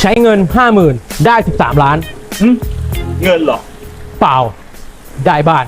ใช้เงิน 50,000 ได้ 13 ล้าน เงินเหรอ เปล่า ได้บ้าน